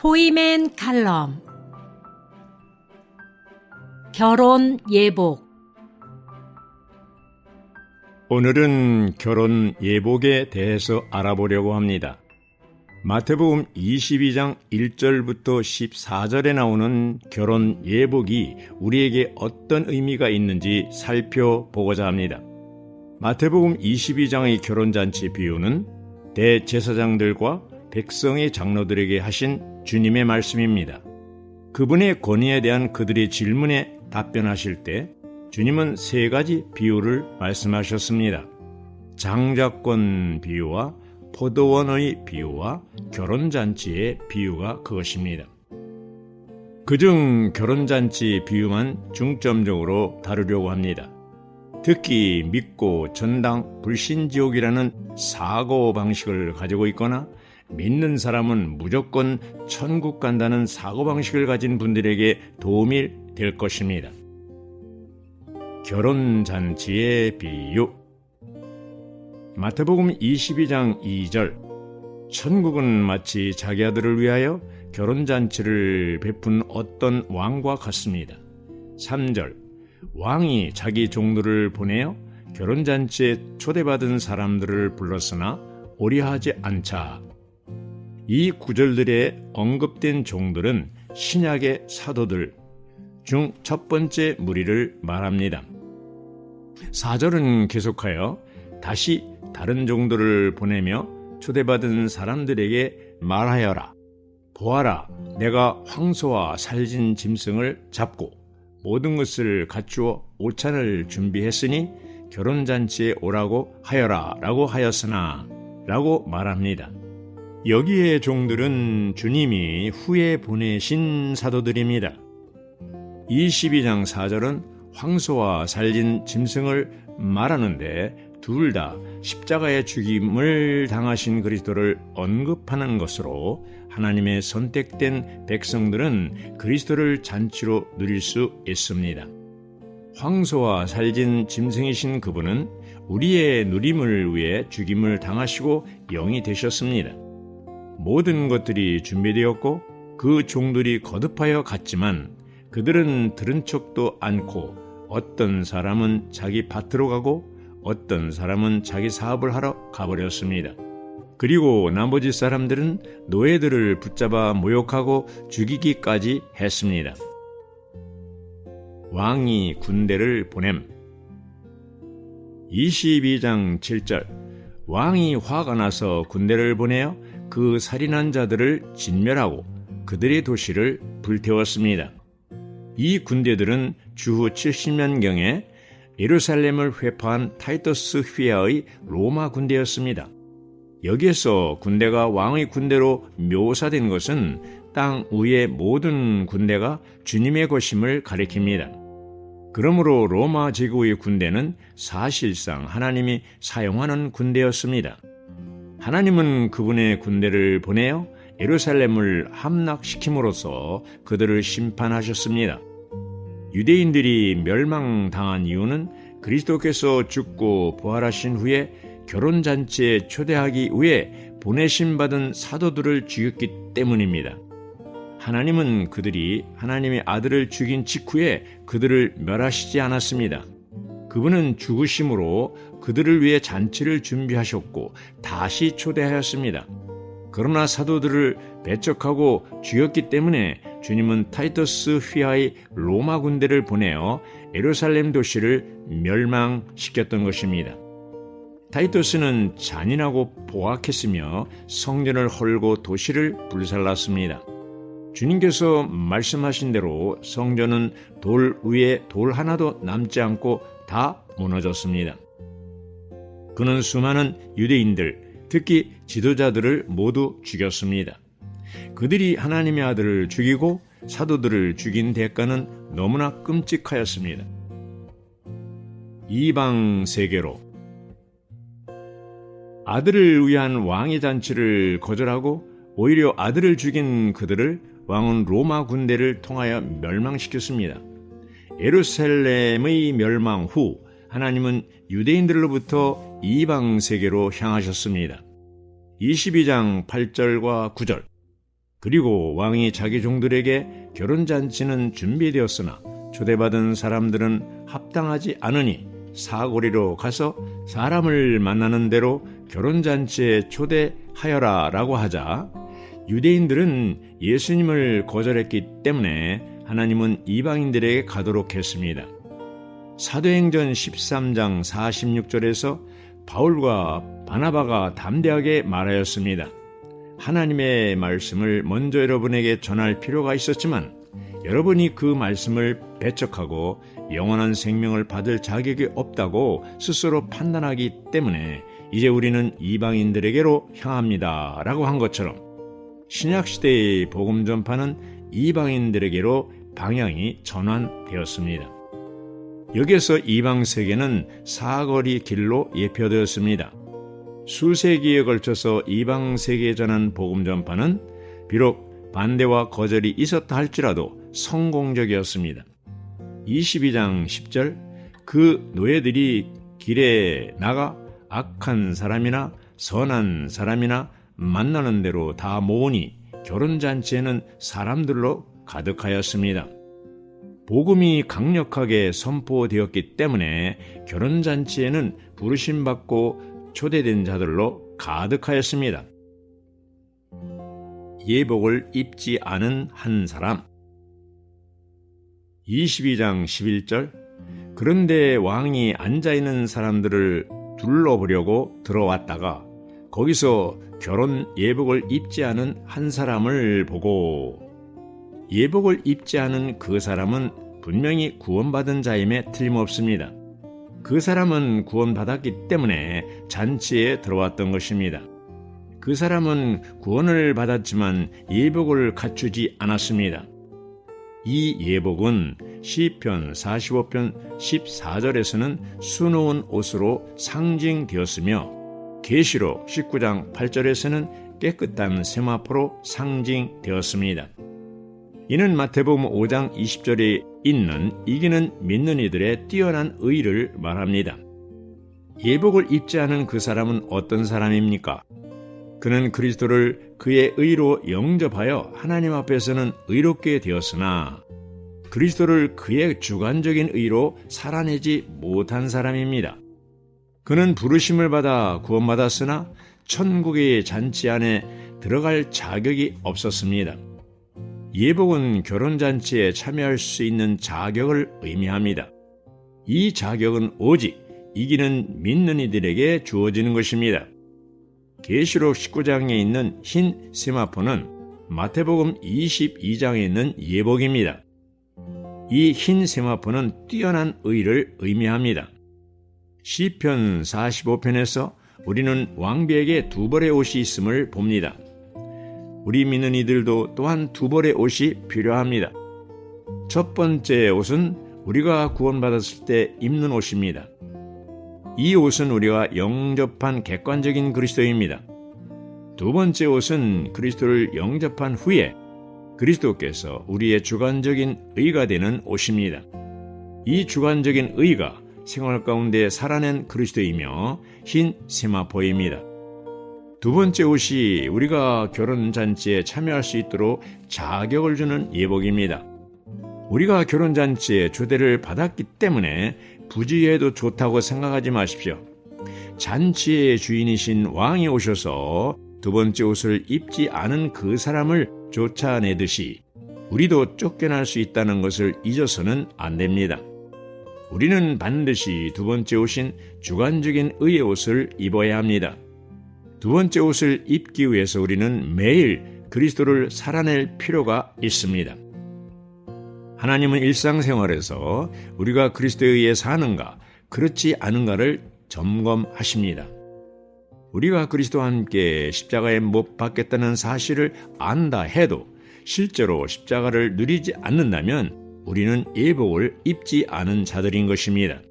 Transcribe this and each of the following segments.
보이맨 칼럼 결혼 예복 오늘은 결혼 예복에 대해서 알아보려고 합니다. 마태복음 22장 1절부터 14절에 나오는 결혼 예복이 우리에게 어떤 의미가 있는지 살펴보고자 합니다. 마태복음 22장의 결혼잔치 비유는 대제사장들과 백성의 장로들에게 하신 주님의 말씀입니다. 그분의 권위에 대한 그들의 질문에 답변하실 때 주님은 세 가지 비유를 말씀하셨습니다. 장자권 비유와 포도원의 비유와 결혼잔치의 비유가 그것입니다. 그중 결혼잔치 비유만 중점적으로 다루려고 합니다. 특히 믿고 전당 불신지옥이라는 사고 방식을 가지고 있거나 믿는 사람은 무조건 천국 간다는 사고방식을 가진 분들에게 도움이 될 것입니다. 결혼잔치의 비유 마태복음 22장 2절 천국은 마치 자기 아들을 위하여 결혼잔치를 베푼 어떤 왕과 같습니다. 3절 왕이 자기 종들을 보내어 결혼잔치에 초대받은 사람들을 불렀으나 오리하지 않자 이 구절들에 언급된 종들은 신약의 사도들 중 첫 번째 무리를 말합니다. 4절은 계속하여 다시 다른 종들을 보내며 초대받은 사람들에게 말하여라. 보아라, 내가 황소와 살진 짐승을 잡고 모든 것을 갖추어 오찬을 준비했으니 결혼잔치에 오라고 하여라 라고 하였으나 라고 말합니다. 여기에 종들은 주님이 후에 보내신 사도들입니다. 22장 4절은 황소와 살진 짐승을 말하는데 둘 다 십자가의 죽임을 당하신 그리스도를 언급하는 것으로 하나님의 선택된 백성들은 그리스도를 잔치로 누릴 수 있습니다. 황소와 살진 짐승이신 그분은 우리의 누림을 위해 죽임을 당하시고 영이 되셨습니다. 모든 것들이 준비되었고 그 종들이 거듭하여 갔지만 그들은 들은 척도 않고 어떤 사람은 자기 밭으로 가고 어떤 사람은 자기 사업을 하러 가버렸습니다. 그리고 나머지 사람들은 노예들을 붙잡아 모욕하고 죽이기까지 했습니다. 왕이 군대를 보냄 22장 7절 왕이 화가 나서 군대를 보내어 그 살인한 자들을 진멸하고 그들의 도시를 불태웠습니다. 이 군대들은 주후 70년경에 예루살렘을 회파한 타이터스 휘하의 로마 군대였습니다. 여기에서 군대가 왕의 군대로 묘사된 것은 땅 위의 모든 군대가 주님의 것임을 가리킵니다. 그러므로 로마 제국의 군대는 사실상 하나님이 사용하는 군대였습니다. 하나님은 그분의 군대를 보내어 예루살렘을 함락시킴으로써 그들을 심판하셨습니다. 유대인들이 멸망당한 이유는 그리스도께서 죽고 부활하신 후에 결혼잔치에 초대하기 위해 보내심 받은 사도들을 죽였기 때문입니다. 하나님은 그들이 하나님의 아들을 죽인 직후에 그들을 멸하시지 않았습니다. 그분은 죽으심으로 그들을 위해 잔치를 준비하셨고 다시 초대하였습니다. 그러나 사도들을 배척하고 죽였기 때문에 주님은 타이터스 휘하의 로마 군대를 보내어 에루살렘 도시를 멸망시켰던 것입니다. 타이토스는 잔인하고 보악했으며 성전을 헐고 도시를 불살랐습니다. 주님께서 말씀하신 대로 성전은 돌 위에 돌 하나도 남지 않고 다 무너졌습니다. 그는 수많은 유대인들, 특히 지도자들을 모두 죽였습니다. 그들이 하나님의 아들을 죽이고 사도들을 죽인 대가는 너무나 끔찍하였습니다. 이방 세계로 아들을 위한 왕의 잔치를 거절하고 오히려 아들을 죽인 그들을 왕은 로마 군대를 통하여 멸망시켰습니다. 에루살렘의 멸망 후 하나님은 유대인들로부터 이방 세계로 향하셨습니다. 22장 8절과 9절 그리고 왕이 자기 종들에게 결혼잔치는 준비되었으나 초대받은 사람들은 합당하지 않으니 사거리로 가서 사람을 만나는 대로 결혼잔치에 초대하여라 라고 하자 유대인들은 예수님을 거절했기 때문에 하나님은 이방인들에게 가도록 했습니다. 사도행전 13장 46절에서 바울과 바나바가 담대하게 말하였습니다. 하나님의 말씀을 먼저 여러분에게 전할 필요가 있었지만 여러분이 그 말씀을 배척하고 영원한 생명을 받을 자격이 없다고 스스로 판단하기 때문에 이제 우리는 이방인들에게로 향합니다. 라고 한 것처럼 신약시대의 복음 전파는 이방인들에게로 방향이 전환되었습니다. 여기에서 이방 세계는 사거리 길로 예표되었습니다. 수세기에 걸쳐서 이방 세계에 전한 복음 전파는 비록 반대와 거절이 있었다 할지라도 성공적이었습니다. 22장 10절 그 노예들이 길에 나가 악한 사람이나 선한 사람이나 만나는 대로 다 모으니 결혼잔치에는 사람들로 가득하였습니다. 복음이 강력하게 선포되었기 때문에 결혼잔치에는 부르심받고 초대된 자들로 가득하였습니다. 예복을 입지 않은 한 사람. 22장 11절. 그런데 왕이 앉아있는 사람들을 둘러보려고 들어왔다가 거기서 결혼 예복을 입지 않은 한 사람을 보고 예복을 입지 않은 그 사람은 분명히 구원받은 자임에 틀림없습니다. 그 사람은 구원받았기 때문에 잔치에 들어왔던 것입니다. 그 사람은 구원을 받았지만 예복을 갖추지 않았습니다. 이 예복은 시편 45편 14절에서는 수놓은 옷으로 상징되었으며 계시록 19장 8절에서는 깨끗한 세마포로 상징되었습니다. 이는 마태복음 5장 20절에 있는 이기는 믿는 이들의 뛰어난 의를 말합니다. 예복을 입지 않은 그 사람은 어떤 사람입니까? 그는 그리스도를 그의 의로 영접하여 하나님 앞에서는 의롭게 되었으나 그리스도를 그의 주관적인 의로 살아내지 못한 사람입니다. 그는 부르심을 받아 구원받았으나 천국의 잔치 안에 들어갈 자격이 없었습니다. 예복은 결혼잔치에 참여할 수 있는 자격을 의미합니다. 이 자격은 오직 이기는 믿는 이들에게 주어지는 것입니다. 계시록 19장에 있는 흰 세마포는 마태복음 22장에 있는 예복입니다. 이 흰 세마포는 뛰어난 의를 의미합니다. 시편 45편에서 우리는 왕비에게 두 벌의 옷이 있음을 봅니다. 우리 믿는 이들도 또한 두 벌의 옷이 필요합니다. 첫 번째 옷은 우리가 구원받았을 때 입는 옷입니다. 이 옷은 우리가 영접한 객관적인 그리스도입니다. 두 번째 옷은 그리스도를 영접한 후에 그리스도께서 우리의 주관적인 의가 되는 옷입니다. 이 주관적인 의가 생활 가운데 살아낸 그리스도이며 흰 세마포입니다. 두 번째 옷이 우리가 결혼잔치에 참여할 수 있도록 자격을 주는 예복입니다. 우리가 결혼잔치에 초대를 받았기 때문에 부지해도 좋다고 생각하지 마십시오. 잔치의 주인이신 왕이 오셔서 두 번째 옷을 입지 않은 그 사람을 쫓아내듯이 우리도 쫓겨날 수 있다는 것을 잊어서는 안 됩니다. 우리는 반드시 두 번째 옷인 주관적인 의의 옷을 입어야 합니다. 두 번째 옷을 입기 위해서 우리는 매일 그리스도를 살아낼 필요가 있습니다. 하나님은 일상생활에서 우리가 그리스도에 의해 사는가, 그렇지 않은가를 점검하십니다. 우리가 그리스도와 함께 십자가에 못 박겠다는 사실을 안다 해도 실제로 십자가를 누리지 않는다면 우리는 예복을 입지 않은 자들인 것입니다.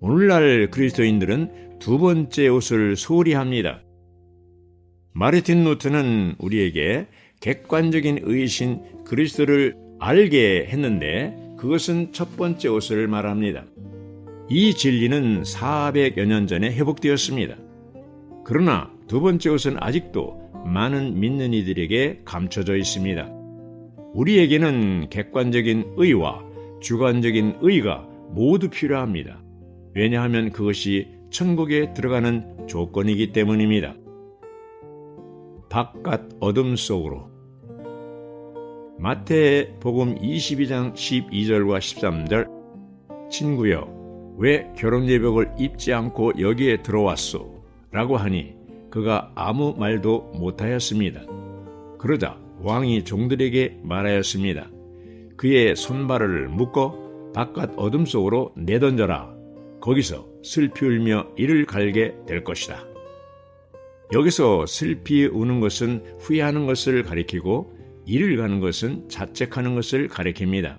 오늘날 그리스도인들은 두 번째 옷을 소홀히 합니다. 마르틴 루트는 우리에게 객관적인 의신 그리스도를 알게 했는데 그것은 첫 번째 옷을 말합니다. 이 진리는 400여 년 전에 회복되었습니다. 그러나 두 번째 옷은 아직도 많은 믿는 이들에게 감춰져 있습니다. 우리에게는 객관적인 의와 주관적인 의가 모두 필요합니다. 왜냐하면 그것이 천국에 들어가는 조건이기 때문입니다. 바깥 어둠 속으로 마태 복음 22장 12절과 13절 친구여 왜 결혼 예복을 입지 않고 여기에 들어왔소? 라고 하니 그가 아무 말도 못하였습니다. 그러자 왕이 종들에게 말하였습니다. 그의 손발을 묶어 바깥 어둠 속으로 내던져라. 거기서 슬피 울며 이를 갈게 될 것이다. 여기서 슬피 우는 것은 후회하는 것을 가리키고 이를 가는 것은 자책하는 것을 가리킵니다.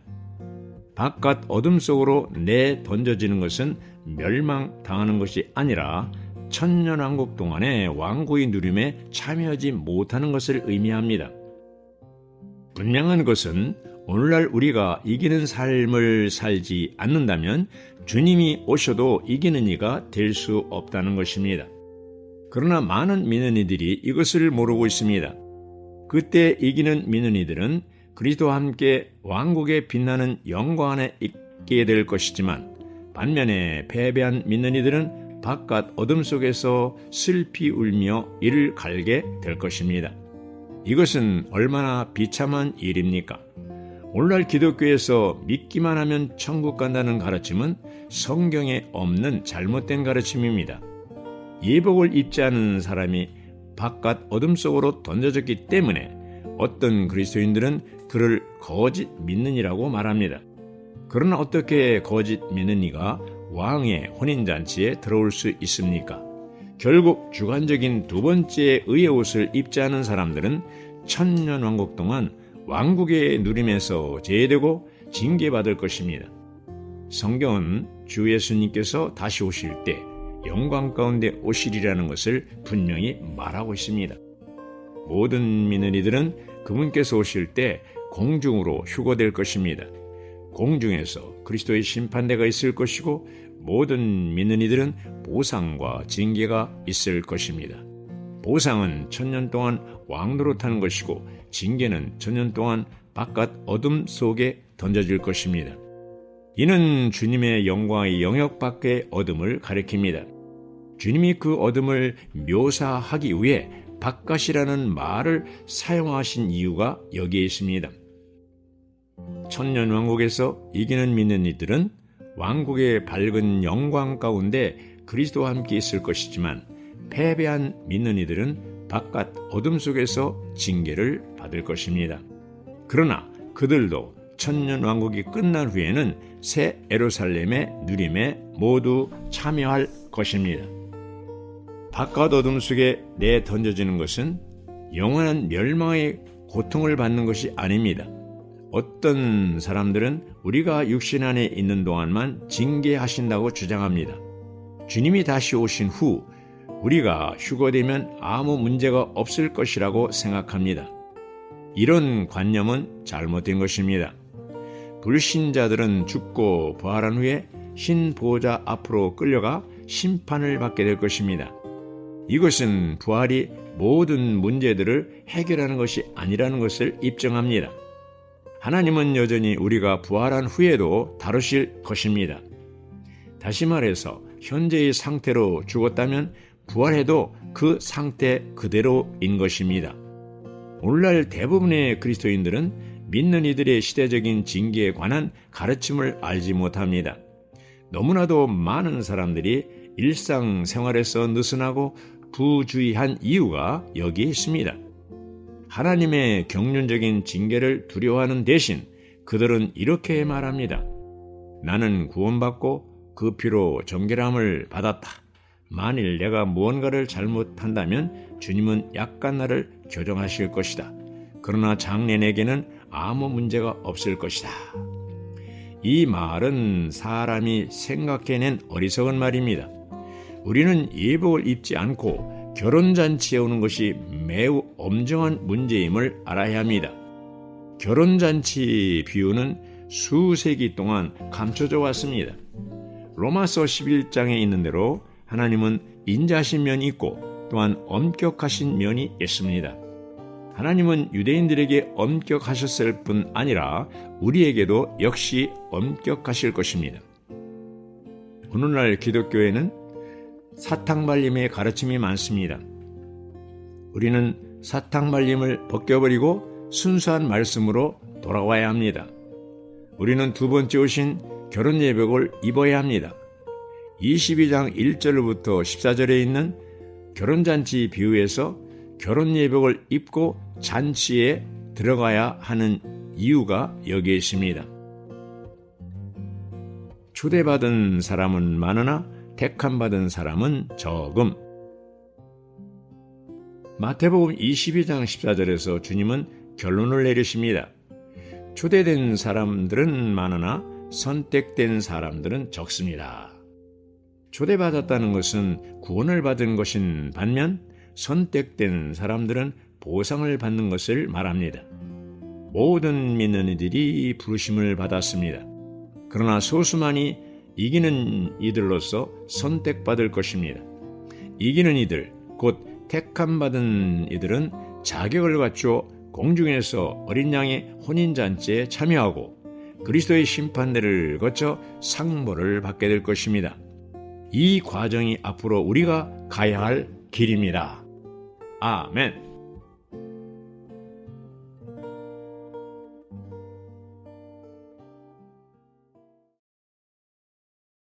바깥 어둠 속으로 내 던져지는 것은 멸망당하는 것이 아니라 천년왕국 동안의 왕국의 누림에 참여하지 못하는 것을 의미합니다. 분명한 것은 오늘날 우리가 이기는 삶을 살지 않는다면 주님이 오셔도 이기는 이가 될 수 없다는 것입니다. 그러나 많은 이들이 이것을 모르고 있습니다. 그때 이기는 이들은 그리스도와 함께 왕국에 빛나는 영광 안에 있게 될 것이지만 반면에 패배한 이들은 바깥 어둠 속에서 슬피 울며 이를 갈게 될 것입니다. 이것은 얼마나 비참한 일입니까? 오늘날 기독교에서 믿기만 하면 천국 간다는 가르침은 성경에 없는 잘못된 가르침입니다. 예복을 입지 않은 사람이 바깥 어둠 속으로 던져졌기 때문에 어떤 그리스도인들은 그를 거짓 믿는이라고 말합니다. 그러나 어떻게 거짓 믿는 이가 왕의 혼인잔치에 들어올 수 있습니까? 결국 주관적인 두 번째 의의 옷을 입지 않은 사람들은 천년 왕국 동안 왕국의 누림에서 제외되고 징계받을 것입니다. 성경은 주 예수님께서 다시 오실 때 영광 가운데 오시리라는 것을 분명히 말하고 있습니다. 모든 이들은 그분께서 오실 때 공중으로 휴거될 것입니다. 공중에서 그리스도의 심판대가 있을 것이고 모든 이들은 보상과 징계가 있을 것입니다. 보상은 천년 동안 왕노릇하는 것이고 징계는 천년 동안 바깥 어둠 속에 던져질 것입니다. 이는 주님의 영광의 영역 밖의 어둠을 가리킵니다. 주님이 그 어둠을 묘사하기 위해 바깥이라는 말을 사용하신 이유가 여기에 있습니다. 천년 왕국에서 이기는 믿는 이들은 왕국의 밝은 영광 가운데 그리스도와 함께 있을 것이지만 패배한 믿는 이들은 바깥 어둠 속에서 징계를 받을 것입니다. 그러나 그들도 천년 왕국이 끝난 후에는 새 에루살렘의 누림에 모두 참여할 것입니다. 바깥 어둠 속에 내 던져지는 것은 영원한 멸망의 고통을 받는 것이 아닙니다. 어떤 사람들은 우리가 육신 안에 있는 동안만 징계하신다고 주장합니다. 주님이 다시 오신 후 우리가 휴거되면 아무 문제가 없을 것이라고 생각합니다. 이런 관념은 잘못된 것입니다. 불신자들은 죽고 부활한 후에 신 보호자 앞으로 끌려가 심판을 받게 될 것입니다. 이것은 부활이 모든 문제들을 해결하는 것이 아니라는 것을 입증합니다. 하나님은 여전히 우리가 부활한 후에도 다루실 것입니다. 다시 말해서 현재의 상태로 죽었다면 부활해도 그 상태 그대로인 것입니다. 오늘날 대부분의 그리스도인들은 믿는 이들의 시대적인 징계에 관한 가르침을 알지 못합니다. 너무나도 많은 사람들이 일상생활에서 느슨하고 부주의한 이유가 여기에 있습니다. 하나님의 경륜적인 징계를 두려워하는 대신 그들은 이렇게 말합니다. 나는 구원받고 그 피로 정결함을 받았다. 만일 내가 무언가를 잘못한다면 주님은 약간 나를 교정하실 것이다. 그러나 장년에게는 아무 문제가 없을 것이다. 이 말은 사람이 생각해낸 어리석은 말입니다. 우리는 예복을 입지 않고 결혼잔치에 오는 것이 매우 엄정한 문제임을 알아야 합니다. 결혼잔치 비유는 수세기 동안 감춰져 왔습니다. 로마서 11장에 있는 대로 하나님은 인자하신 면이 있고 또한 엄격하신 면이 있습니다. 하나님은 유대인들에게 엄격하셨을 뿐 아니라 우리에게도 역시 엄격하실 것입니다. 오늘날 기독교에는 사탕발림의 가르침이 많습니다. 우리는 사탕발림을 벗겨버리고 순수한 말씀으로 돌아와야 합니다. 우리는 두 번째 오신 결혼 예복을 입어야 합니다. 22장 1절부터 14절에 있는 결혼잔치 비유에서 결혼 예복을 입고 잔치에 들어가야 하는 이유가 여기에 있습니다. 초대받은 사람은 많으나 택함 받은 사람은 적음. 마태복음 22장 14절에서 주님은 결론을 내리십니다. 초대된 사람들은 많으나 선택된 사람들은 적습니다. 초대받았다는 것은 구원을 받은 것인 반면 선택된 사람들은 보상을 받는 것을 말합니다. 모든 믿는 이들이 부르심을 받았습니다. 그러나 소수만이 이기는 이들로서 선택받을 것입니다. 이기는 이들, 곧 택함받은 이들은 자격을 갖추어 공중에서 어린 양의 혼인잔치에 참여하고 그리스도의 심판대를 거쳐 상모를 받게 될 것입니다. 이 과정이 앞으로 우리가 가야 할 길입니다. 아멘.